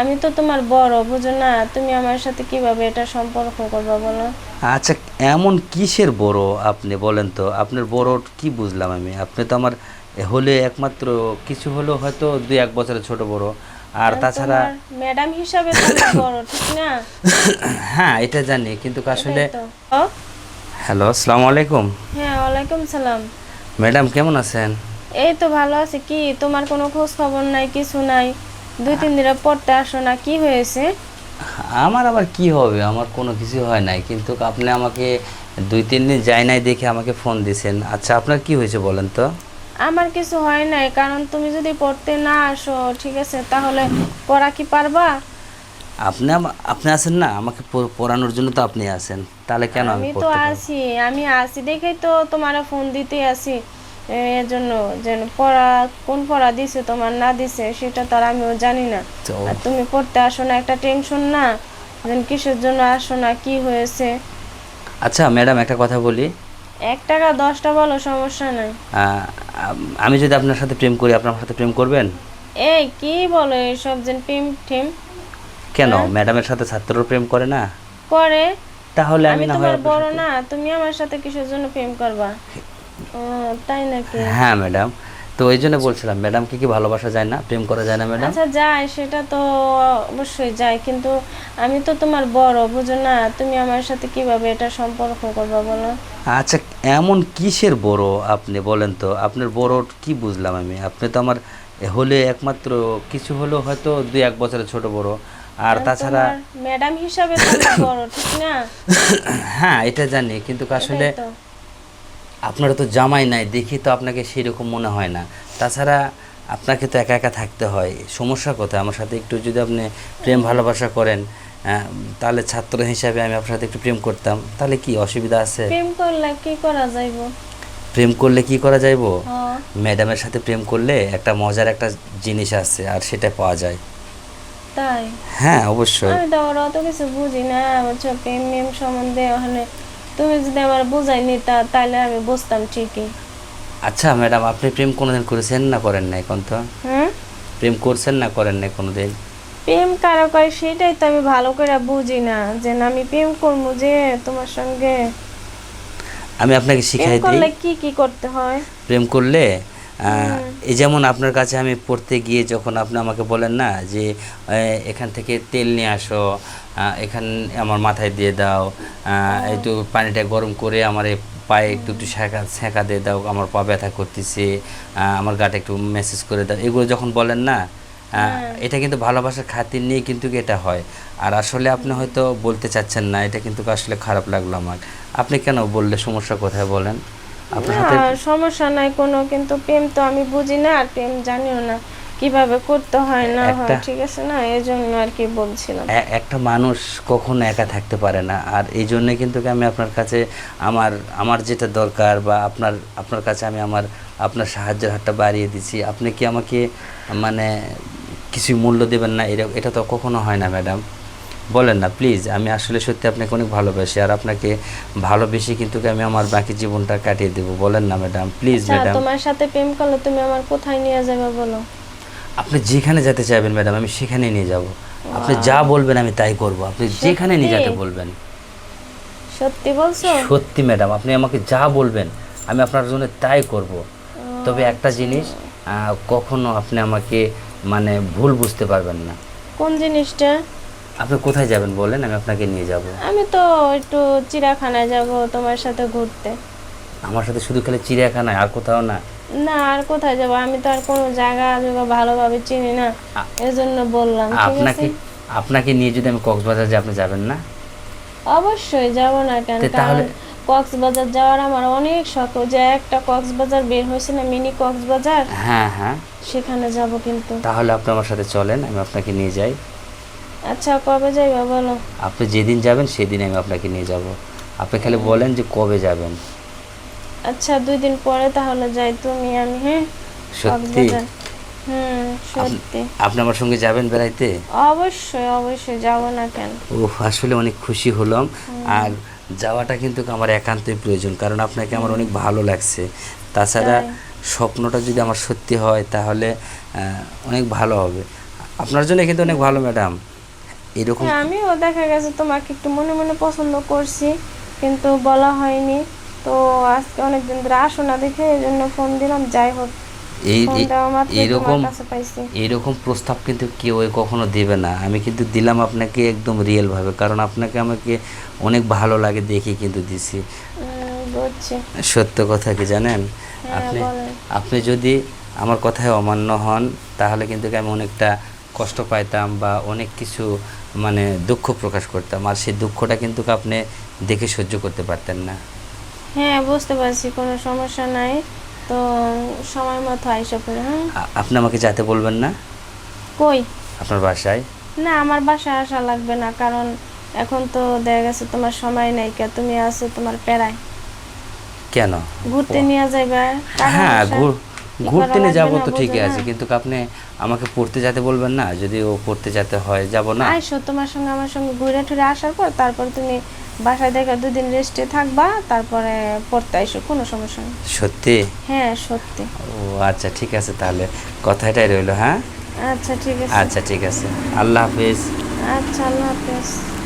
আমি তো তোমার বড় বুঝো না? তুমি আমার সাথে কীভাবে এটা সম্পর্ক করবে বলো? আচ্ছা এমন কিসের বড় আপনি বলেন তো? আপনার বড় কি বুঝলাম আমি? আপনি তো আমার হলে একমাত্র কিছু হলেও হয়তো দুই এক বছরের ছোট বড়। আর তাছাড়া ম্যাডাম হিসাবে বড় ঠিক না? হ্যাঁ এটা জানি কিন্তু আসলে হ্যালো আসসালামু আলাইকুম। হ্যাঁ ওয়ালাইকুম সালাম। ম্যাডাম কেমন আছেন? এই তো ভালো আছে। কি তোমার কোনো খোঁজ খবর নাই কিছু নাই? দুই তিন দিনে পড়তে আসো না কি হয়েছে? আমার আবার কি হবে? আমার কোনো কিছু হয় নাই। কিন্তু আপনি আমাকে দুই তিন দিন যাই নাই দেখে আমাকে ফোন দিয়েছেন আচ্ছা আপনার কি হয়েছে বলেন তো? আমার কিছু হয় নাই কারণ তুমি যদি পড়তে না আসো ঠিক আছে তাহলে পড়া কি পারবা? আপনি আপনি আছেন না? আমাকে পড়ানোর জন্য তো আপনি আছেন। তাহলে কেন আমি আমি তো আছি আমি আছি দেখেই তো তোমার ফোন দিতে আছি। এর জন্য যেন পড়া কোন পড়া দিছে তোমার না দিছে সেটা তো আর আমিও জানি না। আর তুমি পড়তে আসো না একটা টেনশন না? যেন কিসের জন্য আসো না কি হয়েছে? আচ্ছা ম্যাডাম একটা কথা বলি। এক টাকা দশটা বলো সমস্যা নাই। আমি যদি আপনার সাথে প্রেম করি আপনার সাথে প্রেম করবেন? এই কি বলো এইসব যেন প্রেম ঠেম? কেন? ম্যাডামের সাথে ছাত্রর প্রেম করে না? করে। তাহলে আমি না হয় তোমার বড় না তুমি আমার সাথে কিসের জন্য প্রেম করবা? তাই নাকি? হ্যাঁ ম্যাডাম। তো ওই জন্য বলছিলাম ম্যাডামকে কি ভালোবাসা যায় না? প্রেম করা যায় না ম্যাডাম? আচ্ছা যায় সেটা তো অবশ্যই যায় কিন্তু আমি তো তোমার বড় বুঝো না? তুমি আমার সাথে কীভাবে এটা সম্পর্ক করবা বলো? আচ্ছা এমন কিসের বড় আপনি বলেন তো? আপনার বড় কি বুঝলাম আমি? আপনি তো আমার হলে একমাত্র কিছু হলেও হয়তো দুই এক বছরের ছোট বড়। আর তাছাড়া ম্যাডাম হিসাবে বড় ঠিক না? হ্যাঁ এটা জানি কিন্তু আসলে। আপনার তো জামাই নাই দেখি তো আপনাকে সেরকম মনে হয় না। তাছাড়া আপনাকে তো একা একা থাকতে হয় সমস্যা কোথায়? আমার সাথে একটু যদি আপনি প্রেম ভালোবাসা করেন তাহলে ছাত্র হিসাবে আমি আপনার সাথে একটু প্রেম করতাম তাহলে কি অসুবিধা আছে? প্রেম করলে কি করা যাইব? প্রেম করলে কি করা যাইব? ম্যাডামের সাথে প্রেম করলে একটা মজার একটা জিনিস আছে আর সেটা পাওয়া যায়। তাই? হ্যাঁ অবশ্যই। আমি তো অত কিছু বুঝি না প্রেম মেম সম্বন্ধে ওখানে তুমি যদি আমার বোঝাই নিতা তাহলে আমি বুঝতাম ঠিকই। আচ্ছা ম্যাডাম আপনি প্রেম কোনোদিন করেছেন না করেন নাই কোন তো? হুম? প্রেম করছেন না করেন নাই কোনোদিন? প্রেম কারও করে সেটাই তো আমি ভালো করে বুঝি না যে না আমি প্রেম করব যে তোমার সঙ্গে। আমি আপনাকে শিখাই দিই। করলে কি কি করতে হয়? প্রেম করলে এই যেমন আপনার কাছে আমি পড়তে গিয়ে যখন আপনি আমাকে বলেন না যে এখান থেকে তেল নিয়ে আসো এখান আমার মাথায় দিয়ে দাও একটু পানিটা গরম করে আমার এই পায়ে একটু একটু সেঁকা সেঁকা দিয়ে দাও আমার পা ব্যথা করতেছে আমার গাটা একটু মেসেজ করে দাও। এগুলো যখন বলেন না আহ, এটা কিন্তু ভালোবাসার খাতির নিয়ে কিন্তু এটা হয়। আর আসলে আপনি হয়তো বলতে চাচ্ছেন না এটা কিন্তু আসলে খারাপ লাগল আমার। আপনি কেন বললে সমস্যা কোথায় বলেন? আপনার সমস্যা নাই কোনো কিন্তু প্রেম তো আমি বুঝি না আর প্রেম জানিও না কীভাবে করতে হয় না হয় ঠিক আছে না? এই জন্য আর কি বলছিলাম। একটা মানুষ কখনো একা থাকতে পারে না আর এই জন্যে কিন্তু আমি আপনার কাছে আমার আমার যেটা দরকার বা আপনার আপনার কাছে আমি আমার আপনার সাহায্যের হাতটা বাড়িয়ে দিচ্ছি। আপনি কি আমাকে মানে কিছু মূল্য দেবেন না? এটা তো কখনো হয় না ম্যাডাম। বলেন না প্লিজ আমি আসলে সত্যি আপনাকে অনেক ভালোবাসি আর আপনাকে ভালোবেসে কিন্তু আমি আমার বাকি জীবনটা কাটিয়ে দেবো। বলেন না ম্যাডাম প্লিজ ম্যাডাম তোমার সাথে প্রেম করলে তুমি আমার কোথায় নিয়ে যাবে বলো? আপনি যেখানে যেতে চাইবেন ম্যাডাম আমি সেখানে নিয়ে যাব। আপনি যা বলবেন আমি তাই করব। আপনি যেখানে নিয়ে যেতে বলবেন। সত্যি বলছো? সত্যি ম্যাডাম আপনি আমাকে যা বলবেন আমি আপনার জন্য তাই করব। তবে একটা জিনিস কখনো আপনি আমাকে মানে ভুল বুঝতে পারবেন না। কোন জিনিসটা? আপনি কোথায় যাবেন বলেন? আমি আপনাকে নিয়ে যাব। আমি তো একটু চিড়াখানায় যাব তোমার সাথে ঘুরতে। আমার সাথে শুধু খেলে চিড়িয়াখানায় আর কোথাও না? না আর কোথায় যাব? আমি তো আর কোনো জায়গা জায়গা ভালোভাবে চিনি না। এজন্য বললাম আপনাকে আপনাকে নিয়ে যদি আমি কক্সবাজার যাই আপনি যাবেন না? অবশ্যই যাব না কেন? তাহলে- কক্সবাজার যাওয়ার আমার অনেক শখ। যে একটা কক্সবাজার বের হয়েছে না মিনি কক্সবাজার? হ্যাঁ হ্যাঁ। সেখানে যাব কিন্তু। তাহলে আপনি আমার সাথে চলেন আমি আপনাকে নিয়ে যাই। আচ্ছা কবে যাইবা বলো? আপনি যেদিন যাবেন সেদিন আমি আপনাকে নিয়ে যাব। আপনি খালি বলেন যে কবে যাবেন। আচ্ছা দুই দিন পরে তাহলে যাই তুমি আমি হ্যাঁ? সত্যি? হুম সত্যি। আপনি আমার সঙ্গে যাবেন বেড়াইতে? অবশ্যই অবশ্যই যাব না কেন? ও আসলে অনেক খুশি হলাম। আর যাওয়াটা কিন্তু আমার একান্তই প্রয়োজন কারণ আপনাকে আমার অনেক ভালো লাগছে। তাছাড়া স্বপ্নটা যদি আমার সত্যি হয় তাহলে অনেক ভালো হবে। আপনার জন্য কিন্তু অনেক ভালো ম্যাডাম। এরকম হ্যাঁ আমিও দেখা গেছে তোমাকে একটু মনে মনে পছন্দ করছি কিন্তু বলা হয়নি। তো আজকে অনেকদিন ধরে আসো না দেখে এই জন্য ফোন দিলাম যাই হোক। এই এরকম প্রস্তাব কিন্তু কেউ কখনো দেবে না। আমি কিন্তু দিলাম আপনাকে একদম রিয়েলভাবে কারণ আপনাকে আমাকে অনেক ভালো লাগে দেখে কিন্তু দিছি। সত্য কথা কি জানেন? হ্যাঁ, আপনি আপনি যদি আমার কথায় অমান্য হন তাহলে কিন্তু আমি অনেকটা কষ্ট পাইতাম বা অনেক কিছু মানে দুঃখ প্রকাশ করতাম। আর সেই দুঃখটা কিন্তু আপনি দেখে সহ্য করতে পারতেন না। হ্যাঁ বুঝতে পারছি কোনো সমস্যা নাই। তো সময় মতো আইসা পড়ে হ্যাঁ? আপনি আমাকে যেতে বলবেন না? কই? আপনার বাসায়? না আমার বাসায় আসা লাগবে না কারণ এখন তো দেখা গেছে তোমার সময় নাই কে তুমি আছো তোমার প্যারায় কেন? ঘুরতে নিয়ে যাইবা হ্যাঁ ঘুর- ঘুরতে নিয়ে যাব তো ঠিকই আছে কিন্তু আপনি আমাকে পড়তে যেতে বলবেন না যদি ও পড়তে যেতে হয় যাব না। আইসো তোমার সঙ্গে আমার সঙ্গে ঘুরে টুরে আসার পর তারপর তুমি বাসায় দেখে দুদিন রেস্টে থাকবা তারপরে পড়তে আইসো কোনো সমস্যা নেই। সত্যি? হ্যাঁ সত্যি। ও আচ্ছা ঠিক আছে তাহলে। কথাটাই রইল হ্যাঁ? আচ্ছা ঠিক আছে। আচ্ছা ঠিক আছে। আল্লাহ হাফেজ। আচ্ছা আল্লাহ হাফেজ।